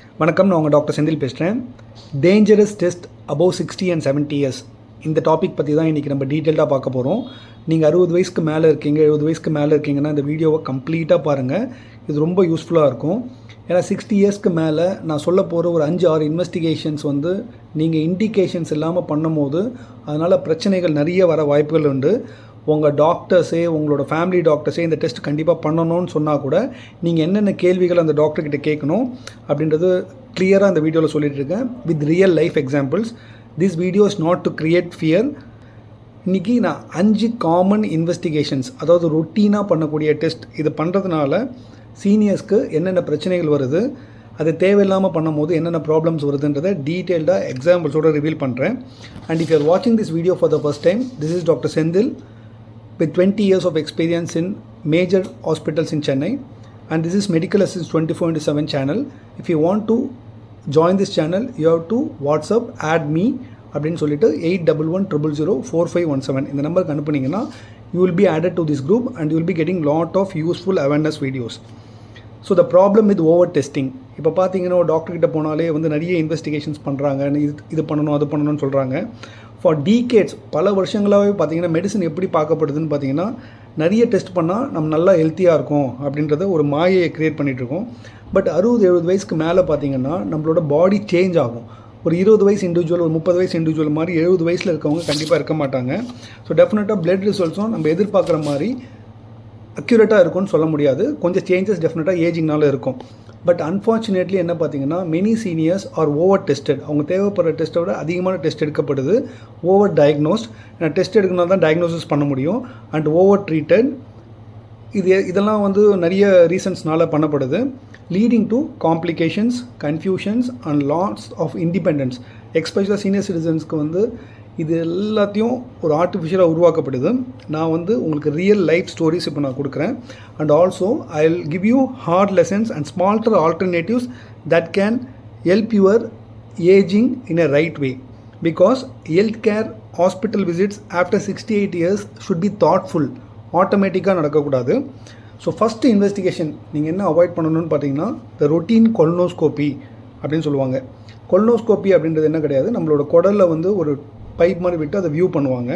வணக்கம் நான் உங்கள் டாக்டர் செந்தில் பேசுகிறேன் dangerous test above sixty and seventy years இந்த டாபிக் பற்றி தான் இன்றைக்கி நம்ம டீட்டெயில்டாக பார்க்க போகிறோம் நீங்கள் அறுபது வயசுக்கு மேலே இருக்கீங்க எழுபது வயசுக்கு மேலே இருக்கீங்கன்னா இந்த வீடியோவை கம்ப்ளீட்டாக பாருங்கள் இது ரொம்ப யூஸ்ஃபுல்லாக இருக்கும். ஏன்னா சிக்ஸ்டி இயர்ஸ்க்கு மேலே நான் சொல்ல போகிற ஒரு அஞ்சு ஆறு இன்வெஸ்டிகேஷன்ஸ் வந்து நீங்கள் இண்டிகேஷன்ஸ் இல்லாமல் பண்ணும்போது அதனால் பிரச்சனைகள் நிறைய வர வாய்ப்புகள் உண்டு. உங்கள் டாக்டர்ஸே உங்களோட ஃபேமிலி டாக்டர்ஸே இந்த டெஸ்ட் கண்டிப்பாக பண்ணணும்னு சொன்னால் கூட நீங்கள் என்னென்ன கேள்விகள் அந்த டாக்டர்கிட்ட கேட்கணும் அப்படின்றது கிளியராக அந்த வீடியோவில் சொல்லிட்டு இருக்கேன். With real life examples this video is not to create fear இன்றைக்கி நான் அஞ்சு காமன் இன்வெஸ்டிகேஷன்ஸ் அதாவது ரொட்டீனாக பண்ணக்கூடிய டெஸ்ட் இது பண்ணுறதுனால சீனியர்ஸ்க்கு என்னென்ன பிரச்சனைகள் வருது அது தேவையில்லாமல் பண்ணும்போது என்னென்ன ப்ராப்ளம்ஸ் வருதுன்றதை டீட்டெயில்டாக எக்ஸாம்பிள்ஸோட ரிவீல் பண்ணுறேன் அண்ட் இஃப் யூர் வாட்சிங் this video for the first time this is doctor Senthil with 20 years of experience in major hospitals in Chennai. And this is Medical Assist 24 into 7 channel. If you want to join this channel, you have to WhatsApp add me அப்படின்னு சொல்லிட்டு eight double one triple zero four five one seven இந்த நம்பருக்கு அனுப்புனீங்கன்னா you will be added to this group and you will be getting lot of useful awareness videos so the problem with over testing இப்போ பார்த்தீங்கன்னா ஒரு doctor கிட்ட போனாலே வந்து நிறைய investigations பண்ணுறாங்க இது இது பண்ணணும் அது பண்ணணும்னு சொல்கிறாங்க ஃபார் டீகேட்ஸ் பல வருஷங்களாகவே பார்த்தீங்கன்னா மெடிசன் எப்படி பார்க்கப்படுதுன்னு பார்த்தீங்கன்னா நிறைய டெஸ்ட் பண்ணால் நம்ம நல்லா ஹெல்த்தியாக இருக்கும் அப்படின்றத ஒரு மாயையை க்ரியேட் பண்ணிகிட்ருக்கோம் பட் அறுபது எழுபது வயசுக்கு மேலே பார்த்தீங்கன்னா நம்மளோட பாடி சேஞ்ச் ஆகும். ஒரு இருபது வயசு இண்டிவிஜுவல் ஒரு முப்பது வயசு இண்டிவிஜுவல் மாதிரி எழுபது வயசில் இருக்கவங்க கண்டிப்பாக இருக்க மாட்டாங்க. ஸோ டெஃபினட்டாக பிளட் ரிசல்ட்ஸும் நம்ம எதிர்பார்க்குற மாதிரி அக்யூரேட்டாக இருக்கும்னு சொல்ல முடியாது. கொஞ்சம் சேஞ்சஸ் டெஃபினட்டாக ஏஜிங்னால இருக்கும். பட் அன்ஃபார்ச்சுனேட்லி என்ன பார்த்தீங்கன்னா many seniors are over tested அவங்க தேவைப்படுற டெஸ்ட்டை விட அதிகமான டெஸ்ட் எடுக்கப்படுது. ஓவர் டயக்னோஸ்ட் ஏன்னா டெஸ்ட் எடுக்கணும் தான் டயக்னோசிஸ் பண்ண முடியும். அண்ட் ஓவர் ட்ரீட்டட் இது இதெல்லாம் வந்து நிறைய ரீசன்ஸ்னால் பண்ணப்படுது. Leading to complications confusions and loss of independence எக்ஸ்பெஷலாக senior சிட்டிசன்ஸ்க்கு வந்து இது எல்லாத்தையும் ஒரு ஆர்டிஃபிஷியலாக உருவாக்கப்படுது. நான் வந்து உங்களுக்கு ரியல் லைஃப் ஸ்டோரிஸ் இப்போ நான் கொடுக்குறேன். And also I will give you hard lessons and smarter alternatives that can help your ageing in a right way because health care hospital visits after sixty eight years should be thoughtful ஆட்டோமேட்டிக்காக நடக்கக்கூடாது. So first investigation நீங்கள் என்ன avoid பண்ணணும்னு பார்த்தீங்கன்னா the routine கொல்னோஸ்கோப்பி அப்படின்னு சொல்லுவாங்க. கொல்னோஸ்கோப்பி அப்படின்றது என்ன கிடையாது? நம்மளோட குடலில் வந்து ஒரு பைப் மாதிரி விட்டு அதை வியூ பண்ணுவாங்க.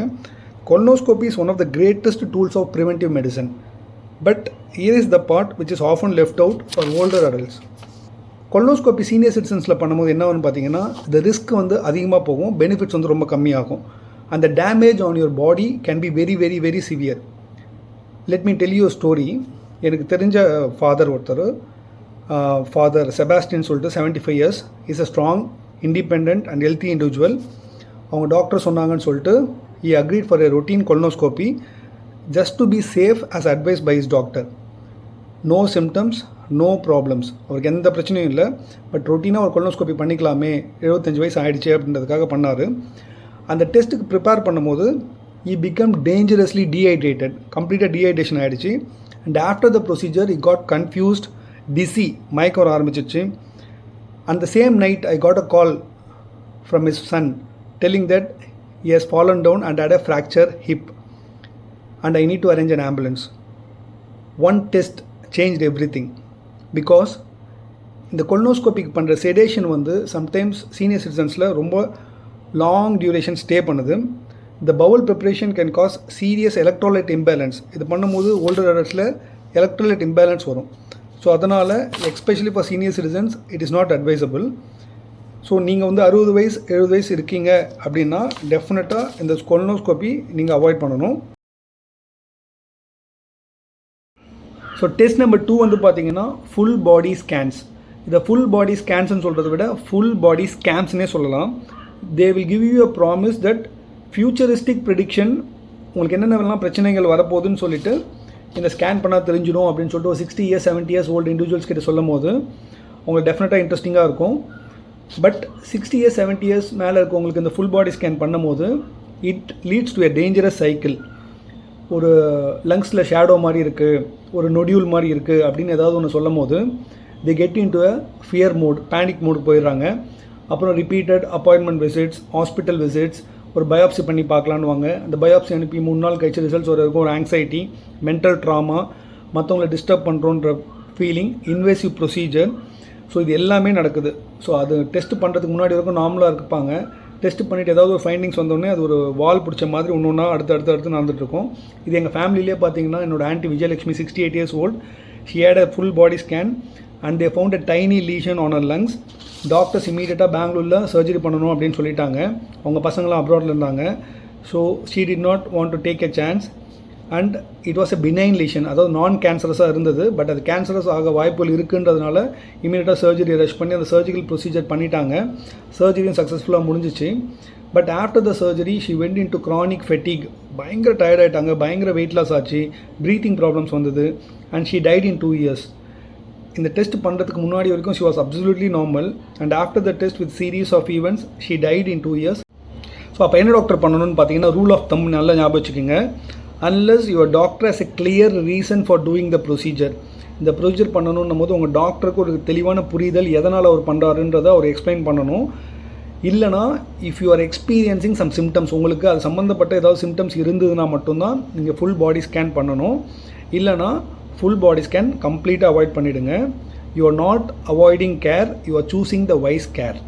Colonoscopy is one of the greatest tools of preventive medicine but here is the part which is often left out for older adults colonoscopy senior சிட்டிசன்ஸில் பண்ணும்போது என்னன்னு பார்த்தீங்கன்னா இந்த ரிஸ்க் வந்து அதிகமாக போகும் பெனிஃபிட்ஸ் வந்து ரொம்ப கம்மியாகும். அந்த damage on your body can be very very very severe let me tell you story எனக்கு தெரிஞ்ச ஃபாதர் ஒருத்தர் ஃபாதர் செபாஸ்டின் சொல்லிட்டு seventy five years is a strong independent and healthy individual அவங்க டாக்டர் சொன்னாங்கன்னு சொல்லிட்டு he agreed for a routine colonoscopy just to be safe as advised by his doctor no symptoms no problems அவருக்கு எந்த பிரச்சனையும் இல்லை. But ரொட்டீனாக ஒரு கொல்னோஸ்கோப்பி பண்ணிக்கலாமே. எழுபத்தஞ்சு வயசு ஆகிடுச்சு அப்படின்றதுக்காக பண்ணார். அந்த டெஸ்ட்டுக்கு ப்ரிப்பேர் பண்ணும்போது ஈ பிகம் டேஞ்சரஸ்லி டீஹைட்ரேட்டட் கம்ப்ளீட்டாக டீஹைட்ரேஷன் ஆகிடுச்சு and after the procedure he got confused dizzy மயக்க வர ஆரம்பிச்சிச்சு அந்த same night I got a call from his son telling that he has fallen down and had a fracture hip. And I need to arrange an ambulance. One test changed everything. Because இந்த கொல்னோஸ்கோபிக் பண்ணுற sedation வந்து sometimes senior சிட்டிசன்ஸில் ரொம்ப long duration stay பண்ணுது. இந்த bowel preparation can cause serious electrolyte imbalance இது பண்ணும்போது older அடல்ட்ஸில் electrolyte imbalance வரும். ஸோ அதனால் especially for senior citizens it is not advisable so நீங்கள் வந்து அறுபது வயசு எழுபது வயசு இருக்கீங்க அப்படின்னா டெஃபினட்டாக இந்த கொலனோஸ்கோப்பி நீங்கள் அவாய்ட் பண்ணணும். ஸோ டெஸ்ட் நம்பர் டூ வந்து பார்த்தீங்கன்னா ஃபுல் பாடி ஸ்கேன்ஸ் இதை ஃபுல் பாடி ஸ்கேன்ஸ்னு சொல்கிறத விட ஃபுல் பாடி ஸ்கேன்ஸ்னே சொல்லலாம். They will give you a promise that futuristic prediction உங்களுக்கு என்னென்னலாம் பிரச்சனைகள் வரப்போகுதுன்னு சொல்லிட்டு இந்த ஸ்கேன் பண்ணால் தெரிஞ்சிடும் அப்படின்னு சொல்லிட்டு ஒரு sixty years seventy years old individuals கிட்ட சொல்லும் போது உங்களுக்கு டெஃபினட்டாக இன்ட்ரெஸ்டிங்காக இருக்கும். But sixty years seventy years மேலே இருக்கவங்களுக்கு இந்த ஃபுல் பாடி ஸ்கேன் பண்ணும்போது it leads to a dangerous cycle ஒரு லங்ஸில் ஷேடோ மாதிரி இருக்குது ஒரு நொடியூல் மாதிரி இருக்குது அப்படின்னு ஏதாவது ஒன்று சொல்லும் போது they get into a fear mode panic mode போயிடுறாங்க. அப்புறம் repeated appointment visits hospital visits ஒரு பயாப்சி பண்ணி பார்க்கலான்னு வாங்க அந்த பயாப்சி அனுப்பி மூணு நாள் கழிச்சு ரிசல்ட்ஸ் வரைக்கும் ஒரு ஆங்ஸைட்டி மென்டல் ட்ராமா மற்றவங்களை டிஸ்டர்ப் பண்ணுறோன்ற ஃபீலிங் இன்வேசிவ் ப்ரொசீஜர் ஸோ இது எல்லாமே நடக்குது. ஸோ அது டெஸ்ட் பண்ணுறதுக்கு முன்னாடி வரைக்கும் நார்மலாக இருப்பாங்க. டெஸ்ட் பண்ணிவிட்டு ஏதாவது ஒரு ஃபைண்டிங்ஸ் வந்தோடனே அது ஒரு வால் பிடிச்ச மாதிரி ஒன்று ஒன்றா அடுத்து அடுத்து அடுத்து நடந்துட்டுருக்கும் இது எங்கள் ஃபேமிலியிலே பார்த்தீங்கன்னா என்னோட aunty Vijayalakshmi sixty eight years old she had a full body scan and they found a tiny lesion on her lungs doctors இமீடியட்டாக பெங்களூரில் சர்ஜரி பண்ணணும் அப்படின்னு சொல்லிட்டாங்க. அவங்க பசங்களாம் அப்ராடில் இருந்தாங்க. So she did not want to take a chance and it was a benign lesion அதாவது நான் கேன்சரஸாக இருந்தது பட் அது கேன்சரஸ் ஆக வாய்ப்புகள் இருக்குன்றதுனால இமீடியட்டாக சர்ஜரி ரஷ் பண்ணி அந்த சர்ஜிக்கல் ப்ரொசீஜர் பண்ணிட்டாங்க. சர்ஜரியும் சக்ஸஸ்ஃபுல்லாக முடிஞ்சிச்சு. But after the surgery she went into chronic fatigue பயங்கர டயர்ட் ஆகிட்டாங்க பயங்கர வெயிட் லாஸ் ஆச்சு. ப்ரீத்திங் ப்ராப்ளம்ஸ் வந்தது. And she died in two years இந்த டெஸ்ட் பண்ணுறதுக்கு முன்னாடி வரைக்கும் she was absolutely normal and after the test with series of events she died in two years so அப்போ என்ன டாக்டர் பண்ணணும்னு பார்த்தீங்கன்னா ரூல் ஆஃப் தம் நல்லா ஞாபகம் வச்சுக்கோங்க. Unless your doctor has a clear reason for doing the procedure இந்த procedure பண்ணணுன்னும் போது உங்கள் டாக்டருக்கு ஒரு தெளிவான புரிதல் எதனால் அவர் பண்ணுறாருன்றதை அவர் எக்ஸ்பிளைன் பண்ணணும். இல்லைனா if you are experiencing some symptoms உங்களுக்கு அது சம்மந்தப்பட்ட ஏதாவது சிம்டம்ஸ் இருந்ததுன்னா மட்டும்தான் நீங்கள் ஃபுல் பாடி ஸ்கேன் பண்ணணும். இல்லைனா ஃபுல் பாடி ஸ்கேன் கம்ப்ளீட்டாக அவாய்ட் பண்ணிவிடுங்க you are not avoiding care you are choosing the wise care